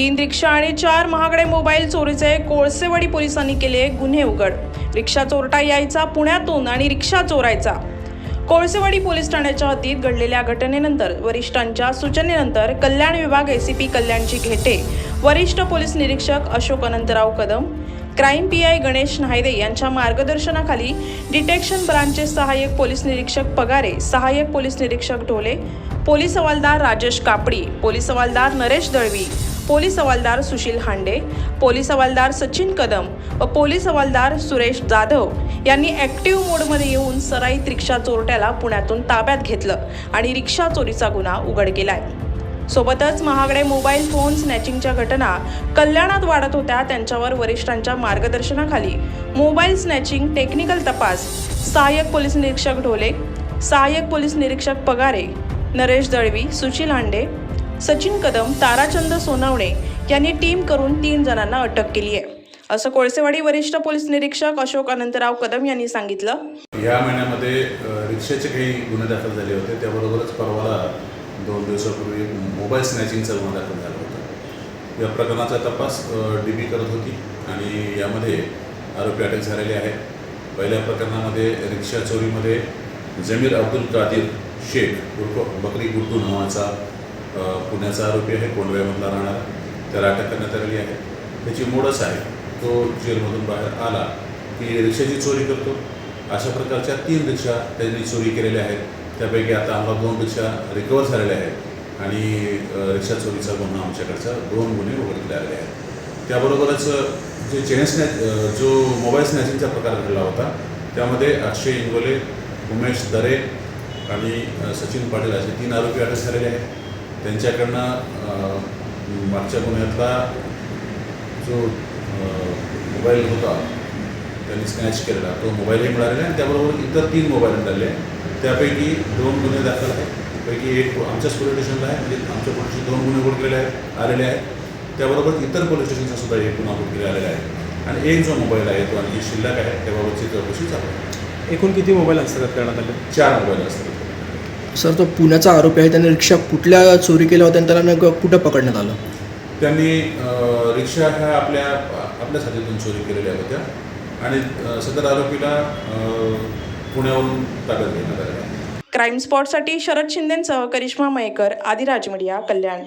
तीन रिक्षा आणि चार महागडे मोबाईल चोरीचे कोळसेवाडी पोलिसांनी केले गुन्हे उघड. रिक्षा चोरटा यायचा पुण्यातून आणि रिक्षा चोरायचा. कोळसेवाडी पोलीस ठाण्याच्या हद्दीत घडलेल्या घटनेनंतर वरिष्ठांच्या सूचनेनंतर कल्याण विभाग एसीपी कल्याणची घेटे. वरिष्ठ पोलीस निरीक्षक Ashok Anantrao Kadam crime P I Ganesh Naide यांच्या मार्गदर्शनाखाली डिटेक्शन ब्रांचचे सहाय्यक पोलीस निरीक्षक पगारे सहाय्यक पोलीस निरीक्षक ढोले पोलीस हवालदार राजेश कापडी पोलीस हवालदार नरेश दळवी पोलीस हवालदार सुशील हांडे पोलीस हवालदार सचिन कदम व पोलीस हवालदार सुरेश जाधव यांनी ॲक्टिव्ह मोडमध्ये येऊन सराईत रिक्षा चोरट्याला पुण्यातून ताब्यात घेतलं आणि रिक्षा चोरीचा गुन्हा उघड केलाय. सोबतच महागडे मोबाईल फोन स्नॅचिंगच्या घटना कल्याणात वाढत होत्या त्यांच्यावर वरिष्ठांच्या मार्गदर्शनाखाली मोबाईल स्नॅचिंग टेक्निकल तपास सहाय्यक पोलीस निरीक्षक ढोले सहाय्यक पोलीस निरीक्षक पगारे नरेश दळवी सुशील हांडे सचिन कदम ताराचंद सोनावणे यांनी टीम करून तीन जणांना अटक केली आहे. असं कोळसेवाडी वरिष्ठ पोलीस निरीक्षक अशोक अनंतराव कदम यांनी सांगितलं. या महिन्यामध्ये रिक्षाचे काही गुन्हे दाखल झाले होते. त्याबरोबरच परवाला दोन दिवसापूर्वी मोबाईल स्नॅचिंगचा गुन्हा दाखल झाला होता. या प्रकरणाचा तपास डी बी करत होती आणि यामध्ये आरोपी अटक झालेले आहेत पहिल्या प्रकरणामध्ये रिक्षा चोरीमध्ये जमीर अब्दुल कादिर शेख उर्फ बकरी गुड्डू नावाचा पुण्याचा आरोपी आहे कोंडव्यामधला राहणारा. त्याला अटक करण्यात आलेली आहे. त्याची मोडच आहे तो जेलमधून बाहेर आला की रिक्षाची चोरी करतो. अशा प्रकारच्या तीन रिक्षा त्यांनी चोरी केलेल्या आहेत. त्यापैकी आता आम्हाला दोन रिक्षा रिकवर झालेल्या आहेत आणि रिक्षा चोरीचा गुन्हा आमच्याकडचा दोन गुन्हे उघडले आलेले आहेत. त्याबरोबरच जे चेन स्नॅच जो मोबाईल स्नॅचिंगचा प्रकार घडला होता त्यामध्ये अक्षय इंगोले उमेश दरे आणि सचिन पाटील असे तीन आरोपी अटक झालेले आहेत. त्यांच्याकडनं मागच्या गुन्ह्यातला जो मोबाईल होता त्यांनी स्नॅच केलेला. तो मोबाईलही मिळालेला आहे आणि त्याबरोबर इतर तीन मोबाईल मिळाले त्यापैकी दोन गुन्हे दाखल आहेत. पैकी एक आमच्याच पोलीस स्टेशनला आहे म्हणजे आमच्या पोलीसचे दोन गुन्हे उघडलेले आहेत आलेले आहेत. त्याबरोबर इतर पोलीस स्टेशनचा सुद्धा एक गुन्हा उघडलेला आलेला आहे. आणि एक जो मोबाईल आहे तो आणखी शिल्लक आहे. त्याबाबतची चौकशी चालू आहे. एकूण किती मोबाईल हस्तगत करण्यात आले? चार मोबाईल असतात सर तो पुण्याचा आरोपी आहे. त्याने रिक्षा कुठल्या चोरी केल्या होत्या आणि त्याला नेमकं कुठं पकडण्यात आलं? त्यांनी अ, रिक्षा ह्या आपल्या आपल्याच हातीतून चोरी केलेल्या होत्या आणि अ, सदर आरोपीला अ, पुण्यावरून ताब्यात घेण्यात आलेला आहे क्राईम स्पॉटसाठी शरद शिंदेंसह करिश्मा मयेकर आदिराज मीडिया कल्याण.